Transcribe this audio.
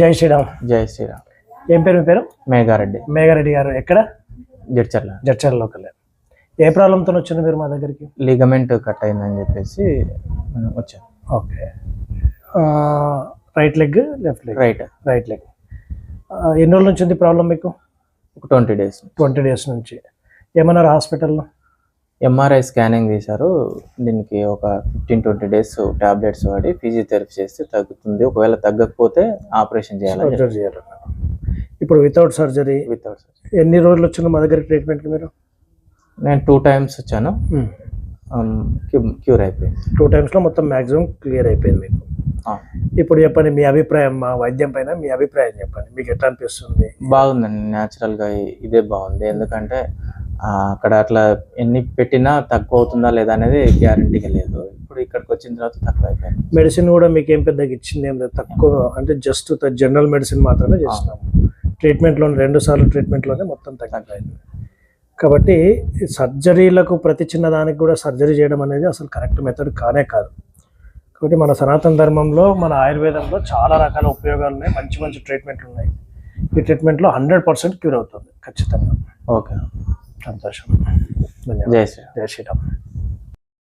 జై శ్రీరామ్. జై శ్రీరామ్. ఏం పేరు మీ పేరు? మేఘారెడ్డి. మేఘారెడ్డి గారు. ఎక్కడ? జడ్చర్ల. జడ్చర్ లోకల్. ఏ ప్రాబ్లంతో వచ్చింది మీరు మా దగ్గరికి? లిగమెంట్ కట్ అయిందని చెప్పేసి మనం వచ్చాం okay right leg left leg right right leg ఎన్ని రోజుల నుంచి ఉంది ప్రాబ్లం మీకు? ఒక ట్వంటీ డేస్ ట్వంటీ డేస్ నుంచి. ఏమన్నారు హాస్పిటల్లో? ఎంఆర్ఐ స్కానింగ్ తీశారు దీనికి ఒక ఫిఫ్టీన్ ట్వంటీ డేస్ టాబ్లెట్స్ వాడి ఫిజియోథెరపీ చేస్తే తగ్గుతుంది. ఒకవేళ తగ్గకపోతే ఆపరేషన్ సర్జరీ చేయాలన్నారు ఇప్పుడు వితౌట్ సర్జరీ వితౌట్ ఎన్ని రోజులు వచ్చింది మా దగ్గర ట్రీట్మెంట్కి మీరు? నేను టూ టైమ్స్ వచ్చాను. క్యూర్ అయిపోయింది. టూ టైమ్స్లో మొత్తం మ్యాక్సిమం క్లియర్ అయిపోయింది మీకు. ఇప్పుడు చెప్పండి మీ అభిప్రాయం మా వైద్యం పైన మీ అభిప్రాయం చెప్పండి. మీకు ఎట్లా అనిపిస్తుంది? బాగుందండి. న్యాచురల్గా ఇదే బాగుంది. ఎందుకంటే అక్కడ అట్లా ఎన్ని పెట్టినా తక్కువ అవుతుందా లేదా అనేది గ్యారంటీగా లేదు. ఇప్పుడు ఇక్కడికి వచ్చిన తర్వాత తక్కువ అయిపోయింది మెడిసిన్ కూడా మీకు ఏం పెద్దగా ఇచ్చింది ఏం లేదు. తక్కువ అంటే జస్ట్ జనరల్ మెడిసిన్ మాత్రమే చేస్తున్నాము ట్రీట్మెంట్లో రెండు సార్లు ట్రీట్మెంట్లోనే మొత్తం తగ్గిపోయింది. కాబట్టి సర్జరీలకు ప్రతి చిన్న దానికి కూడా సర్జరీ చేయడం అనేది అసలు కరెక్ట్ మెథడ్ కానే కాదు. కాబట్టి మన సనాతన ధర్మంలో మన ఆయుర్వేదంలో చాలా రకాల ఉపయోగాలు ఉన్నాయి. మంచి మంచి ట్రీట్మెంట్లు ఉన్నాయి. ఈ ట్రీట్మెంట్లో హండ్రెడ్ పర్సెంట్ క్యూర్ అవుతుంది ఖచ్చితంగా. ఓకే. సంతోషం. జై శ్రీరామ్. జై శ్రీరామ్.